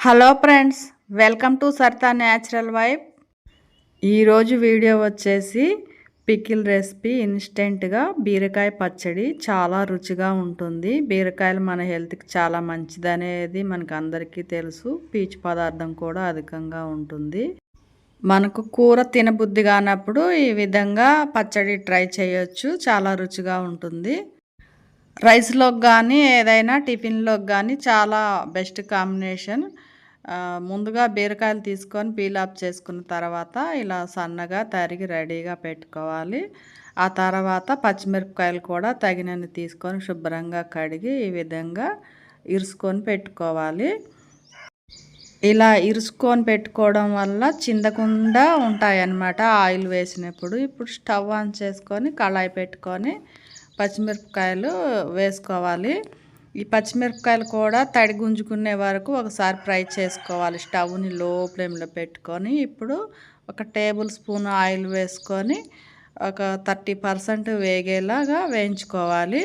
Hello friends welcome to సర్తా natural wife ఈరోజు video వచ్చేసి పికిల్ రెసిపీ ఇన్స్టెంట్గా బీరకాయ పచ్చడి చాలా రుచిగా ఉంటుంది. బీరకాయలు మన హెల్త్కి చాలా మంచిదనేది మనకు అందరికీ తెలుసు. పీచు పదార్థం కూడా అధికంగా ఉంటుంది. మనకు కూర తినబుద్ధి కానప్పుడు ఈ విధంగా పచ్చడి ట్రై చేయొచ్చు. చాలా రుచిగా ఉంటుంది. రైస్లోకి కానీ ఏదైనా టిఫిన్లోకి కానీ చాలా బెస్ట్ కాంబినేషన్ ముందుగా బీరకాయలు తీసుకొని పీల్ ఆఫ్ చేసుకున్న తర్వాత ఇలా సన్నగా తరిగి రెడీగా పెట్టుకోవాలి. ఆ తర్వాత పచ్చిమిరపకాయలు కూడా తగినన్ని తీసుకొని శుభ్రంగా కడిగి ఈ విధంగా ఇరుసుకొని పెట్టుకోవాలి. ఇలా ఇరుసుకొని పెట్టుకోవడం వల్ల చిందకుండా ఉంటాయన్నమాట ఆయిల్ వేసినప్పుడు. ఇప్పుడు స్టవ్ ఆన్ చేసుకొని కళాయి పెట్టుకొని పచ్చిమిరపకాయలు వేసుకోవాలి. ఈ పచ్చిమిరపకాయలు కూడా తడి గుంజుకునే వరకు ఒకసారి ఫ్రై చేసుకోవాలి. స్టవ్ని లో ఫ్లేమ్లో పెట్టుకొని ఇప్పుడు ఒక టేబుల్ స్పూన్ ఆయిల్ వేసుకొని ఒక థర్టీ పర్సెంట్ వేగేలాగా వేయించుకోవాలి.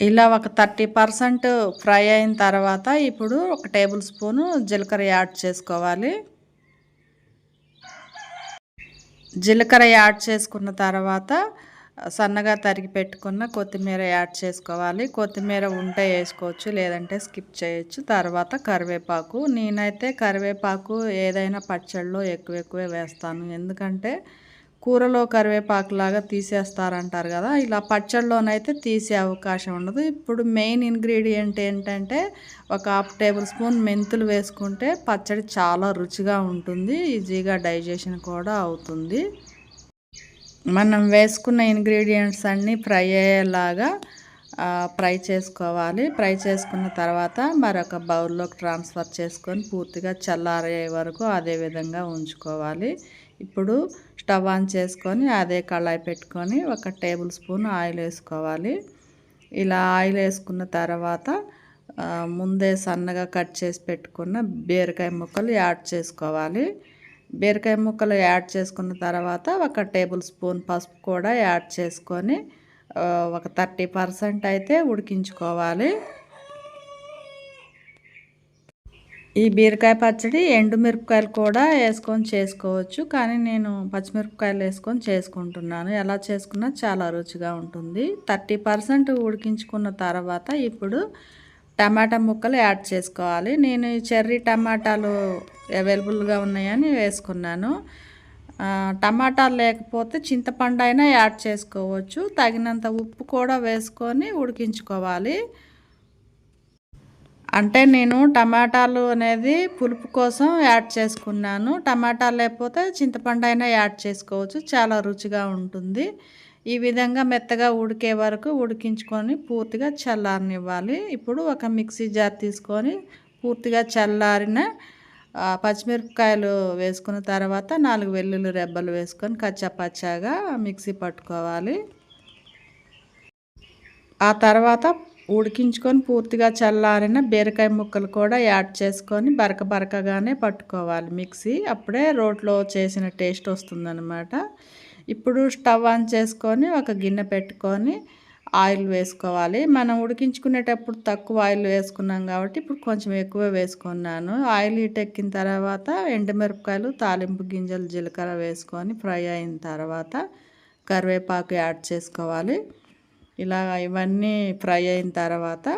ఇలా ఒక థర్టీ పర్సెంట్ ఫ్రై అయిన తర్వాత ఇప్పుడు ఒక టేబుల్ స్పూను జీలకర్ర యాడ్ చేసుకోవాలి. జీలకర్ర యాడ్ చేసుకున్న తర్వాత సన్నగా తరిగి పెట్టుకున్న కొత్తిమీర యాడ్ చేసుకోవాలి. కొత్తిమీర ఉంటే వేసుకోవచ్చు లేదంటే స్కిప్ చేయొచ్చు. తర్వాత కరివేపాకు. నేనైతే కరివేపాకు ఏదైనా పచ్చళ్ళలో ఎక్కువ ఎక్కువే వేస్తాను. ఎందుకంటే కూరలో కరివేపాకు లాగా తీసేస్తారంటారు కదా ఇలా పచ్చళ్ళలోనైతే తీసే అవకాశం ఉండదు. ఇప్పుడు మెయిన్ ఇంగ్రీడియంట్ ఏంటంటే ఒక హాఫ్ టేబుల్ స్పూన్ మెంతులు వేసుకుంటే పచ్చడి చాలా రుచిగా ఉంటుంది ఈజీగా డైజెషన్ కూడా అవుతుంది. మనం వేసుకున్న ఇంగ్రీడియంట్స్ అన్నీ ఫ్రై అయ్యేలాగా ఫ్రై చేసుకోవాలి. ఫ్రై చేసుకున్న తర్వాత మరొక బౌల్లోకి ట్రాన్స్ఫర్ చేసుకొని పూర్తిగా చల్లారే వరకు అదే విధంగా ఉంచుకోవాలి. ఇప్పుడు స్టవ్ ఆన్ చేసుకొని అదే కళాయి పెట్టుకొని ఒక టేబుల్ స్పూన్ ఆయిల్ వేసుకోవాలి. ఇలా ఆయిల్ వేసుకున్న తర్వాత ముందే సన్నగా కట్ చేసి పెట్టుకున్న బీరకాయ ముక్కలు యాడ్ చేసుకోవాలి. బీరకాయ ముక్కలు యాడ్ చేసుకున్న తర్వాత ఒక టేబుల్ స్పూన్ పసుపు కూడా యాడ్ చేసుకొని ఒక థర్టీ పర్సెంట్ అయితే ఉడికించుకోవాలి. ఈ బీరకాయ పచ్చడి ఎండుమిరపకాయలు కూడా వేసుకొని చేసుకోవచ్చు కానీ నేను పచ్చిమిరపకాయలు వేసుకొని చేసుకుంటున్నాను. ఎలా చేసుకున్నా చాలా రుచిగా ఉంటుంది. థర్టీ పర్సెంట్ ఉడికించుకున్న తర్వాత ఇప్పుడు టమాటా ముక్కలు యాడ్ చేసుకోవాలి. నేను ఈ చెర్రీ టమాటాలు అవైలబుల్గా ఉన్నాయని వేసుకున్నాను. టమాటాలు లేకపోతే చింతపండు అయినా యాడ్ చేసుకోవచ్చు. తగినంత ఉప్పు కూడా వేసుకొని ఉడికించుకోవాలి. అంటే నేను టమాటాలు అనేది పులుపు కోసం యాడ్ చేసుకున్నాను. టమాటాలు లేకపోతే చింతపండు అయినా యాడ్ చేసుకోవచ్చు. చాలా రుచిగా ఉంటుంది. ఈ విధంగా మెత్తగా ఉడికే వరకు ఉడికించుకొని పూర్తిగా చల్లారనివ్వాలి. ఇప్పుడు ఒక మిక్సీ జార్ తీసుకొని పూర్తిగా చల్లారిన పచ్చిమిరపకాయలు వేసుకున్న తర్వాత నాలుగు వెల్లుల్లి రెబ్బలు వేసుకొని కచ్చాపచ్చాగా మిక్సీ పట్టుకోవాలి. ఆ తర్వాత ఉడికించుకొని పూర్తిగా చల్లారిన బీరకాయ ముక్కలు కూడా యాడ్ చేసుకొని బరక బరకగానే పట్టుకోవాలి మిక్సీ. అప్పుడే రోట్లో చేసిన టేస్ట్ వస్తుందన్నమాట. ఇప్పుడు స్టవ్ ఆన్ చేసుకొని ఒక గిన్నె పెట్టుకొని ఆయిల్ వేసుకోవాలి. మనం ఉడికించుకునేటప్పుడు తక్కువ ఆయిల్ వేసుకున్నాం కాబట్టి ఇప్పుడు కొంచెం ఎక్కువ వేసుకున్నాను. ఆయిల్ హీట్ ఎక్కిన తర్వాత ఎండుమిరపకాయలు తాలింపు గింజలు జీలకర్ర వేసుకొని ఫ్రై అయిన తర్వాత కరివేపాకు యాడ్ చేసుకోవాలి. ఇలా ఇవన్నీ ఫ్రై అయిన తర్వాత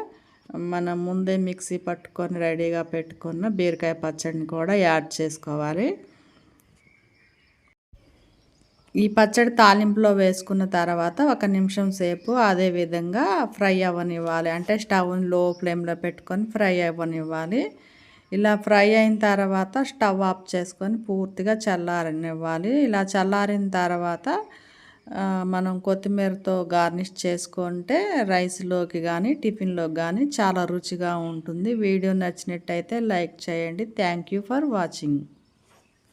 మనం ముందే మిక్సీ పట్టుకొని రెడీగా పెట్టుకున్న బీరకాయ పచ్చడిని కూడా యాడ్ చేసుకోవాలి. ఈ పచ్చడి తాలింపులో వేసుకున్న తర్వాత ఒక నిమిషం సేపు అదే విధంగా ఫ్రై అవ్వనివ్వాలి. అంటే స్టవ్ని లో ఫ్లేమ్లో పెట్టుకొని ఫ్రై అవ్వనివ్వాలి. ఇలా ఫ్రై అయిన తర్వాత స్టవ్ ఆఫ్ చేసుకొని పూర్తిగా చల్లారనివ్వాలి. ఇలా చల్లారిన తర్వాత మనం కొత్తిమీరతో గార్నిష్ చేసుకుంటే రైస్లోకి కానీ టిఫిన్లోకి కానీ చాలా రుచిగా ఉంటుంది. వీడియో నచ్చినట్టయితే లైక్ చేయండి. Thank you for watching.